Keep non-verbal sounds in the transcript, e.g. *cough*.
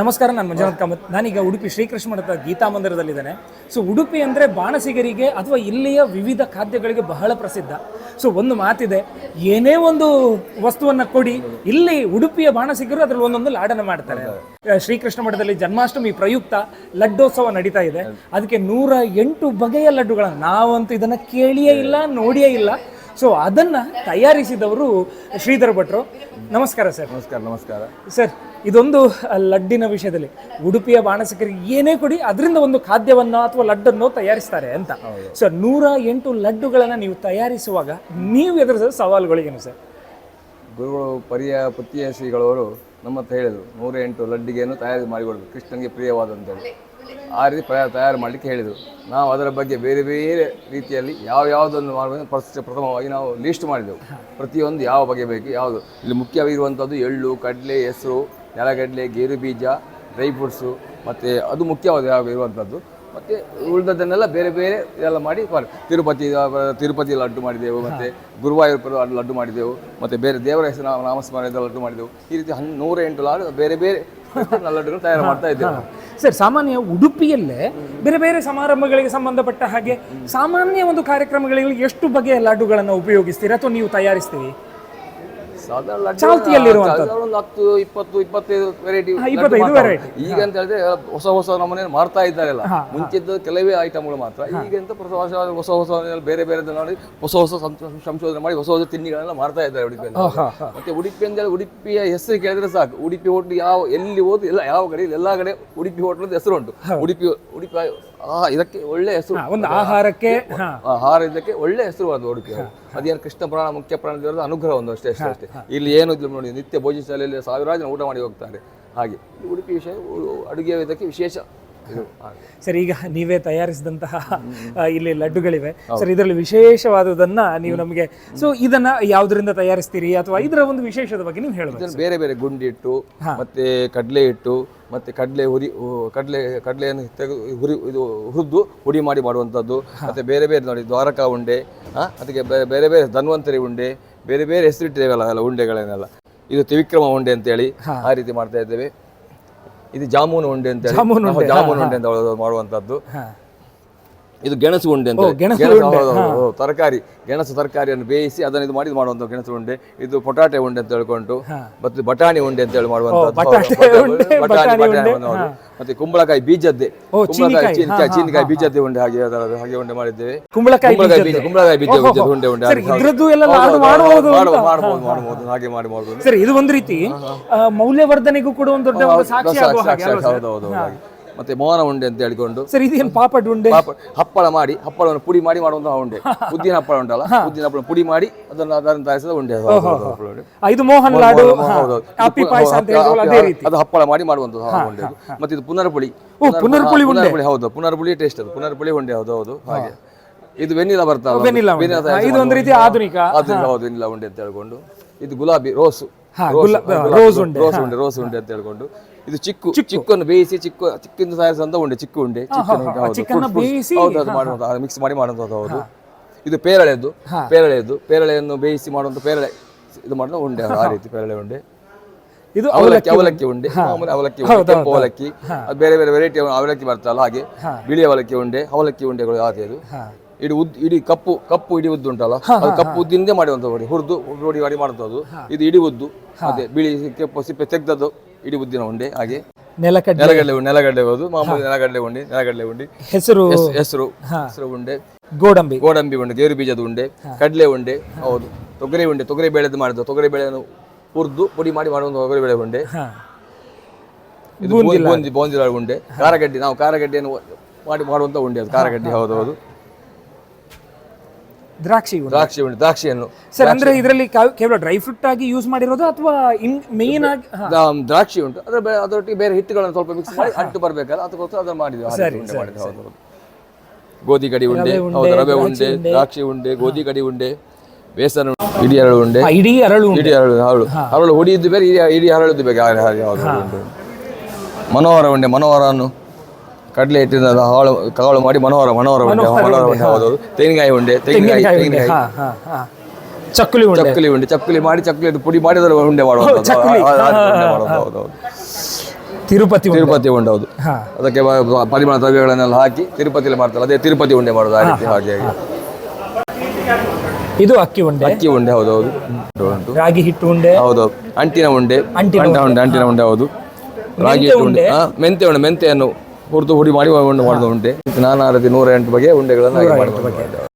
ನಮಸ್ಕಾರ ನಾನು ಮಂಜುನಾಥ್ ಕಾಮತ್. ನಾನೀಗ ಉಡುಪಿ ಶ್ರೀಕೃಷ್ಣ ಮಠದ ಗೀತಾ ಮಂದಿರದಲ್ಲಿದ್ದೇನೆ. ಸೊ ಉಡುಪಿ ಅಂದರೆ ಬಾಣಸಿಗರಿಗೆ ಅಥವಾ ಇಲ್ಲಿಯ ವಿವಿಧ ಖಾದ್ಯಗಳಿಗೆ ಬಹಳ ಪ್ರಸಿದ್ಧ. ಸೊ ಒಂದು ಮಾತಿದೆ ಏನೇ ಒಂದು ವಸ್ತುವನ್ನು ಕೊಡಿ ಇಲ್ಲಿ ಉಡುಪಿಯ ಬಾಣಸಿಗರು ಅದರಲ್ಲಿ ಒಂದೊಂದು ಲಾಡನ ಮಾಡ್ತಾರೆ. ಶ್ರೀಕೃಷ್ಣ ಮಠದಲ್ಲಿ ಜನ್ಮಾಷ್ಟಮಿ ಪ್ರಯುಕ್ತ ಲಡ್ಡೋತ್ಸವ ನಡೀತಾ ಇದೆ. ಅದಕ್ಕೆ ನೂರ ಎಂಟು ಬಗೆಯ ಲಡ್ಡುಗಳನ್ನು. ನಾವಂತೂ ಇದನ್ನು ಕೇಳಿಯೇ ಇಲ್ಲ ನೋಡಿಯೇ ಇಲ್ಲ. ಸೊ ಅದನ್ನು ತಯಾರಿಸಿದವರು ಶ್ರೀಧರ್ ಭಟ್ರು. ನಮಸ್ಕಾರ ಸರ್. ನಮಸ್ಕಾರ ನಮಸ್ಕಾರ. ಸರ್ ಇದೊಂದು ಲಡ್ಡಿನ ವಿಷಯದಲ್ಲಿ. ಉಡುಪಿಯ ಬಾಣಸಕರಿಗೆ ಏನೇ ಕೊಡಿ ಅದರಿಂದ ಒಂದು ಖಾದ್ಯವನ್ನು ಅಥವಾ ಲಡ್ಡನ್ನು ತಯಾರಿಸ್ತಾರೆ ಅಂತ. ಸರ್ ನೂರ ಎಂಟು ಲಡ್ಡುಗಳನ್ನು ನೀವು ತಯಾರಿಸುವಾಗ ನೀವು ಎದುರಿಸಿದ ಸವಾಲುಗಳಿಗೇನು ಸರ್? ಗುರುಗಳು ಪರಿಯ ಪುತ್ತಿಯ ಶ್ರೀಗಳವರು ನಮ್ಮ ಹತ್ರ ಹೇಳಿದರು ನೂರ ಎಂಟು ಲಡ್ಡಿಗೆಯನ್ನು ತಯಾರಿ ಮಾಡಿಕೊಡ್ಬೇಕು. ಕೃಷ್ಣನಿಗೆ ಪ್ರಿಯವಾದಂಥದ್ದು. ಆ ರೀತಿ ಪ್ರಯ ತಯಾರು ಮಾಡಲಿಕ್ಕೆ ಹೇಳಿದರು. ನಾವು ಅದರ ಬಗ್ಗೆ ಬೇರೆ ಬೇರೆ ರೀತಿಯಲ್ಲಿ ಯಾವ ಯಾವುದನ್ನು ಮಾಡಬೇಕು ಫಸ್ಟ್ ಪ್ರಥಮವಾಗಿ ನಾವು ಲೀಸ್ಟ್ ಮಾಡಿದೆವು. ಪ್ರತಿಯೊಂದು ಯಾವ ಬಗೆ ಬೇಕು, ಯಾವುದು. ಇಲ್ಲಿ ಮುಖ್ಯವಾಗಿರುವಂಥದ್ದು ಎಳ್ಳು, ಕಡಲೆ, ಹೆಸರು, ನೆಲಗಡಲೆ, ಗೇರು ಬೀಜ ಡ್ರೈ ಫ್ರೂಟ್ಸು ಮತ್ತು ಅದು ಮುಖ್ಯವಾದ ಯಾವ ಇರುವಂಥದ್ದು. ಮತ್ತು ಉಳಿದದ್ದನ್ನೆಲ್ಲ ಬೇರೆ ಬೇರೆ ಇದೆಲ್ಲ ಮಾಡಿ ತಿರುಪತಿ ತಿರುಪತಿ ಲಡ್ಡು ಮಾಡಿದೆವು, ಮತ್ತು ಗುರುವಾಯೂರಪ್ಪರ ಲಡ್ಡು ಮಾಡಿದೆವು, ಮತ್ತು ಬೇರೆ ದೇವರ ಹೆಸರು ನಾವು ನಾಮಸ್ಮರಣೆದ ಲಡ್ಡು ಮಾಡಿದೆವು. ಈ ರೀತಿ ಹನ್ ನೂರ ಎಂಟು ಲಾಡು ಬೇರೆ ಬೇರೆ *laughs* ಲಡ್ಡುಗಳನ್ನು ತಯಾರು ಮಾಡ್ತಾ ಇದ್ದೀವಿ. ಸರ್ ಸಾಮಾನ್ಯ ಉಡುಪಿಯಲ್ಲೇ ಬೇರೆ ಬೇರೆ ಸಮಾರಂಭಗಳಿಗೆ ಸಂಬಂಧಪಟ್ಟ ಹಾಗೆ ಸಾಮಾನ್ಯ ಒಂದು ಕಾರ್ಯಕ್ರಮಗಳಿಗೆ ಎಷ್ಟು ಬಗೆಯ ಲಡ್ಡುಗಳನ್ನು ಉಪಯೋಗಿಸ್ತೀರಾ ಅಥವಾ ನೀವು ತಯಾರಿಸ್ತೀವಿ ಸಾಧಾರಣ ಒಂದು ಹತ್ತು ಇಪ್ಪತ್ತು ಇಪ್ಪತ್ತೈದು ವೆರೈಟಿ ಇಪ್ಪತ್ತೈದು variety. ಈಗ ಅಂತ ಹೇಳಿದ್ರೆ ಹೊಸ ಹೊಸ ನಮ್ಮನೆ ಮಾಡ್ತಾ ಇದ್ದಾರಲ್ಲ ಮುಂಚಿದ್ದ ಕೆಲವೇ ಐಟಮ್ಗಳು ಮಾತ್ರ. ಈಗ ಅಂತ ಹೊಸ ಹೊಸ ಹೊಸ ಹೊಸ ಬೇರೆ ಬೇರೆ ನೋಡಿ ಹೊಸ ಹೊಸ ಸಂಶೋ- ಸಂಶೋಧನೆ ಮಾಡಿ ಹೊಸ ಹೊಸ ತಿಂಡಿಗಳನ್ನ ಮಾಡ್ತಾ ಇದ್ದಾರೆ ಉಡುಪಿಯಲ್ಲಿ. ಮತ್ತೆ ಉಡುಪಿ ಅಂದ್ರೆ ಉಡುಪಿಯ ಹೆಸರು ಕೇಳಿದ್ರೆ ಸಾಕು. ಉಡುಪಿ ಹೋಟ್ಲು ಯಾವ ಎಲ್ಲಿ ಹೋದ್ರು ಎಲ್ಲ ಯಾವ ಕಡೆ ಎಲ್ಲ ಕಡೆ ಉಡುಪಿ ಹೋಟ್ಲದ ಹೆಸರು ಉಂಟು. ಉಡುಪಿ ಉಡುಪಿ ಇದಕ್ಕೆ ಒಳ್ಳೆ ಹೆಸರು. ಒಂದು ಆಹಾರಕ್ಕೆ ಆಹಾರ ಇದಕ್ಕೆ ಒಳ್ಳೆ ಹೆಸರು ಅದು ಉಡುಪಿ ಅದೇನು ಕೃಷ್ಣ ಪ್ರಾಣ ಮುಖ್ಯ ಪ್ರಾಣ ದೇವರದ ಅನುಗ್ರಹ ಒಂದು ಅಷ್ಟೇ ಅಷ್ಟೇ. ಅಷ್ಟೇ ಇಲ್ಲಿ ಏನು ಇದ್ರು ನೋಡಿ ನಿತ್ಯ ಭೋಜನ ಶಾಲೆಯಲ್ಲಿ ಸಾವಿರಾರು ಜನ ಊಟ ಮಾಡಿ ಹೋಗ್ತಾರೆ. ಹಾಗೆ. ಉಡುಪಿ ವಿಷಯ ಅಡುಗೆ ಇದಕ್ಕೆ ವಿಶೇಷ. ಸರ್ ಈಗ ನೀವೇ ತಯಾರಿಸಿದಂತಹ ಇಲ್ಲಿ ಲಡ್ಡುಗಳಿವೆ. ಸರ್ ಇದರಲ್ಲಿ ವಿಶೇಷವಾದದನ್ನ ನೀವು ನಮಗೆ ಸೊ ಇದನ್ನ ಯಾವುದರಿಂದ ತಯಾರಿಸ್ತೀರಿ? ಅಥವಾ ಇದರ ಒಂದು ವಿಶೇಷದ ಬಗ್ಗೆ ನೀವು ಇದನ್ನು ಬೇರೆ ಬೇರೆ ಗುಂಡಿ ಇಟ್ಟು ಮತ್ತೆ ಕಡಲೆ ಇಟ್ಟು ಮತ್ತೆ ಕಡಲೆ ಹುರಿ ಕಡಲೆ ಕಡಲೆಯನ್ನು ತೆಗೆದು ಹುರಿ ಇದು ಹುರಿದು ಹುಡಿ ಮಾಡಿ ಮಾಡುವಂಥದ್ದು. ಮತ್ತೆ ಬೇರೆ ಬೇರೆ ನೋಡಿ ದ್ವಾರಕಾ ಉಂಡೆ ಅದಕ್ಕೆ ಬೇರೆ ಬೇರೆ ಧನ್ವಂತರಿ ಉಂಡೆ ಬೇರೆ ಬೇರೆ ಹೆಸರಿಟ್ಟಿದ್ದೇವೆ ಅಲ್ಲ ಉಂಡೆಗಳನ್ನೆಲ್ಲ. ಇದು ತ್ರಿವಿಕ್ರಮ ಉಂಡೆ ಅಂತೇಳಿ ಆ ರೀತಿ ಮಾಡ್ತಾ ಇದ್ದೇವೆ. ಇದು ಜಾಮೂನು ಉಂಡೆ ಅಂತೇಳಿ ಜಾಮೂನು ಉಂಡೆ, ಜಾಮೂನು ಉಂಡೆ ಅಂತ ಮಾಡುವಂತದ್ದು ಇದು ಗೆಣಸು ಉಂಡೆ ಅಂತ. ಗೆಣಸು ಉಂಡೆ, ಹೌದು, ಹೌದು, ಹೌದು. ತರಕಾರಿ ಗೆಣಸು ತರಕಾರಿಯನ್ನು ಬೇಯಿಸಿ ಅದನ್ನು ಇದು ಮಾಡಿ ಮಾಡುವಂಥ ಗೆಣಸು ಉಂಡೆ. ಇದು ಪೊಟಾಟೆ ಉಂಡೆ ಅಂತ ಹೇಳ್ಕೊಂಡು ಮತ್ತೆ ಬಟಾಣಿ ಉಂಡೆ ಅಂತ ಹೇಳಿ ಮಾಡುವಂಥದ್ದು ಬಟಾಣಿ ಬಟಾಣಿ ಉಂಡೆ, ಮತ್ತೆ ಕುಂಬಳಕಾಯಿ ಬೀಜದ್ದೇ. ಕುಂಬಳಕಾಯಿ ಚೀನಿಕಾಯಿ, ಬೀಜದ್ದೆ ಬೀಜದ್ದೇ ಉಂಡೆ ಹಾಗೆ ಅದರ- ಹಾಗೆ ಉಂಡೆ ಮಾಡಿದ್ದೇವೆ. ಕುಂಬಳಕಾಯಿ ಕುಂಬಳಕಾಯಿ ಬೀಜ ಕುಂಬಳಕಾಯಿ ಬೀಜ ಬೀಜದ ಉಂಡೆ ಉಂಡೆ ಸರ್. ಇದ್ರದ್ದು ಎಲ್ಲ ಹೌದು, ಹೌದು, ಮಾಡಬಹುದು ಮಾಡ್ಬೋದು, ಮಾಡ್ಬೋದು ಹಾಗೆ ಮಾಡಿ ಮಾಡ್ಬೋದು. ಸರ್ ಇದು ಒಂದು ರೀತಿ ಆ, ಮೌಲ್ಯವರ್ಧನೆಗೂ ಕೂಡ ಒಂದು ದೊಡ್ಡ ಒಂದು ಸಾಕ್ಷಿ ಆಗುವ ಹಾಗೆ ಅಲ್ವಾ ಸರ್? ಹೌದು ಹೌದು ಹಾಗೆ. ಮತ್ತೆ ಮೋಹನ ಉಂಡೆ ಅಂತ ಹೇಳಿಕೊಂಡು ಸರ್ ಇದೇನು ಪಾಪಡ್ ಉಂಡೆ? ಪಾಪ ಹಪ್ಪಳ ಮಾಡಿ ಹಪ್ಪಳವನ್ನು ಪುಡಿ ಮಾಡಿ ಮಾಡುವಂತಹ ಉಂಡೆ. ಉದ್ದಿನ ಹಪ್ಪಳ ಉಂಟಲ್ಲ ಉದ್ದಿನ ಹಪ್ಪಳ ಪುಡಿ ಮಾಡಿ ಅದನ್ನು ಅದನ್ನು ತಯಾರಿಸಿದ ಉಂಡೆ ಅದು. ಹೌದು, ಹೌದು, ಹಪ್ಪಳ ಆ, ಇದು ಮೋಹನ್ ಲಾಡು ಹೌದು. ಹೌದು, ಪಾಯಸ ಅಂತ ಹಪ್ಪಳ- ಅದೇ ರೀತಿ. ಅದು ಹಪ್ಪಳ ಮಾಡಿ ಮಾಡುವಂತಹ ಉಂಡೆ ಅದು. ಮತ್ತೆ ಇದು ಪುನರ್ಪುಳಿ. ಪುನರ್ಪುಳಿ ಉಂಡೆ. ಪುನರ್ಪುಳಿ ಹೌದು. ಪುನರ್ಪುಳಿ ಟೇಸ್ಟ್ ಅದು. ಪುನರ್ಪುಳಿ ಉಂಡೆ ಹೌದು ಹೌದು. ಹಾಗೆ. ಇದು ವೆನಿಲಾ ಬರ್ತಲ್ಲ ವೆನಿಲಾ ಉಂಡೆ. ಹಾ, ಇದು ಒಂದು ರೀತಿ. ಆಧುನಿಕ. ಹೌದು ವೆನಿಲಾ ಉಂಡೆ ಅಂತ ಹೇಳ್ಕೊಂಡು. ಇದು ಗುಲಾಬಿ ರೋಸು. ಹಾ, ರೋಸ್ ಉಂಡೆ ರೋಸ್ ಉಂಡೆ ಅಂತ ಹೇಳ್ಕೊಂಡು ಇದು ಚಿಕ್ಕು ಚಿಕ್ಕನ್ನು ಬೇಯಿಸಿ ಚಿಕ್ಕು ಚಿಕ್ಕಿಂದ ತಯಾರಿಸಿದಂತ ಉಂಡೆ ಚಿಕ್ಕು ಉಂಡೆ ಚಿಕ್ಕನ್ನ ಬೇಯಿಸಿ, ಹೌದು ಅದು ಮಿಕ್ಸ್ ಮಾಡಿ ಮಾಡುವಂಥದ್ದು ಹೌದು ಇದು ಪೇರಳೆದ್ದು ಪೇರಳೆದ್ದು ಪೇರಳೆಯನ್ನು ಬೇಯಿಸಿ ಮಾಡುವಂಥ ಪೇರಳೆ ಇದು ಮಾಡುವ ಉಂಡೆ ಆ ರೀತಿ ಪೇರಳೆ ಉಂಡೆ ಇದು ಅವಲಕ್ಕಿ ಅವಲಕ್ಕಿ ಉಂಡೆ ಮಾಮೂಲಿ ಅವಲಕ್ಕಿ ಕೆಂಪು ಅವಲಕ್ಕಿ ಅದು ಬೇರೆ ಬೇರೆ ವೆರೈಟಿ ಅವಲಕ್ಕಿ ಬರ್ತಲ್ಲ ಹಾಗೆ ಬಿಳಿ ಅವಲಕ್ಕಿ ಉಂಡೆ ಅವಲಕ್ಕಿ ಉಂಡೆಗಳು ಹಾಗೆ ಇದು ಇಡೀ ಉದ್ದು ಇಡೀ ಕಪ್ಪು ಕಪ್ಪು ಇಡೀ ಉದ್ದು ಉಂಟಲ್ಲ ಅದು ಕಪ್ಪು ಉದ್ದಿಂದೇ ಮಾಡುವಂಥದ್ದು ಹುರಿದು ರೋಡಿ ಮಾಡಿ ಮಾಡುವಂಥದ್ದು ಇದು ಇಡೀ ಉದ್ದು ಅದೇ ಬಿಳಿ ಕೆಂಪು ಸಿಪ್ಪೆ ತೆಗ್ದದ್ದು ಇಡೀ ಉದ್ದಿನ ಉಂಡೆ ಹಾಗೆ ನೆಲಗಡ್ಡೆ. ನೆಲಗಡ್ಡೆ ನೆಲಗಡಲೆ ಹೌದು ಮಾಮೂಲಿ ನೆಲಗಡ್ಡೆ ಉಂಡೆ ನೆಲಗಡ್ಡೆ ಉಂಡೆ. ಹೆಸರು? ಹೆಸ್- ಹೆಸರು ಹೆಸರು ಉಂಡೆ. ಗೋಡಂಬಿ. ಗೋಡಂಬಿ ಉಂಡೆ ಗೇರು ಬೀಜದ ಉಂಡೆ ಕಡಲೆ ಉಂಡೆ ಹೌದು. ತೊಗರಿ ಉಂಡೆ ತೊಗರಿ ಬೇಳೆದು ಮಾಡಿದ್ದು ತೊಗರಿ ಬೇಳೆಯನ್ನು ಹುರಿದು ಪುಡಿ ಮಾಡಿ ಮಾಡುವಂಥ ತೊಗರಿ ಬೇಳೆ ಉಂಡೆ. ಹಾ. ಇದು ಬೂಂದಿ ಬೂಂದಿ ಉಂಡೆ. ಕಾರಗಡ್ಡಿ ನಾವು ಕಾರಗಡ್ಡೆಯನ್ನು ಮಾಡಿ ಮಾಡುವಂತ ಉಂಡೆ ಅದು ಕಾರಗಡ್ಡೆ ಹೌದು ಹೌದು. ದ್ರಾಕ್ಷಿ ದ್ರಾಕ್ಷಿ ಉಂಡೆ ದ್ರಾಕ್ಷಿಯನ್ನು. ಸರ್ ಅಂದ್ರೆ ಇದರಲ್ಲಿ ಕೇವಲ ಡ್ರೈ ಫ್ರೂಟ್ ಆಗಿ ಯೂಸ್ ಮಾಡಿರೋದು ಅಥವಾ ಮೇನ್ ಆಗಿ ದ್ರಾಕ್ಷಿ ಉಂಟು. ಅದ್ರ ಅದರೊಟ್ಟಿಗೆ ಬೇರೆ ಹಿಟ್ಟುಗಳನ್ನು ಸ್ವಲ್ಪ ಮಿಕ್ಸ್ ಮಾಡಿ ಅಟ್ಟು ಬರಬೇಕಲ್ಲ ಅದಕ್ಕೋಸ್ಕರ ಅದನ್ನು ಮಾಡಿದ್ವಿ. ಗೋಧಿ ಕಡಿ ಉಂಡೆ. ಹೌದು ರವೆ ಉಂಡೆ ದ್ರಾಕ್ಷಿ ಉಂಡೆ ಗೋಧಿ ಕಡಿ ಉಂಡೆ ಬೇಸನ ಇಡೀ ಅರಳು ಉಂಡೆ. ಇಡೀ ಅರಳು ಇಡಿ ಅರಳು ಹರಳು. ಅರಳು ಹುಡಿಯಿದ್ದು ಬೇರೆ ಇಡೀ ಇಡೀ ಬೇಕು ಬೇರೆ ಉಂಟು. ಮನೋಹರ ಉಂಡೆ ಮನೋಹರನ್ನು ಕಡಲೆ ಹಿಟ್ಟಿನ ಹಾಳು ಕಾಳು ಮಾಡಿ ಮನೋಹರ ಮನೋಹರ ಉಂಡೆ ಮನೋಹರ ಉಂಡೆ ಹೌದು. ತೆಂಗಿನಕಾಯಿ ಉಂಡೆ ತೆಂಗಿನಕಾಯಿ ಚಕ್ಕುಲಿ ಉಂಡೆ ಚಕ್ಕುಲಿ ಉಂಡೆ ಚಕ್ಕುಲಿ ಮಾಡಿ ಚಕ್ಕುಲಿ ಪುಡಿ ಮಾಡಿ ಅದರ ಉಂಡೆ ಮಾಡುವಂಥದ್ದು. ಹೌದು ತಿರುಪತಿ. ತಿರುಪತಿ ಉಂಡೆ ಹೌದು. ಅದಕ್ಕೆ ಪರಿಮಾಣ ದ್ರವ್ಯಗಳನ್ನೆಲ್ಲ ಹಾಕಿ ತಿರುಪತಿಯಲ್ಲಿ ಮಾಡ್ತಾರೆ. ಅದೇ ತಿರುಪತಿ ಉಂಡೆ ಮಾಡೋದು ಆ ರೀತಿ ಹಾಗೆ ಇದು ಅಕ್ಕಿ ಉಂಡೆ. ಅಕ್ಕಿ ಉಂಡೆ ಹೌದು ಹೌದು. ರಾಗಿ ಹಿಟ್ಟು ಉಂಡೆ. ಹೌದು ಅಂಟಿನ ಉಂಡೆ. ಅಂಟಿನ ಅಂಟ ಉಂಡೆ ಅಂಟಿನ ಉಂಡೆ ಹೌದು. ರಾಗಿ ಹಿಟ್ಟು ಉಂಡೆ. ಮೆಂತೆ ಉಂಡೆ ಮೆಂತೆಯನ್ನು ಹುರಿದು ಹುಡಿ ಮಾಡಿ ಉಂಡೆ ಮಾಡಿದ ಉಂಡೆ ನಾನಾ ರೀತಿ ನೂರ ಎಂಟು ಬಗೆಯ ಉಂಡೆಗಳನ್ನು ಹಾಗೆ ಮಾಡ್ಕೊಂಡು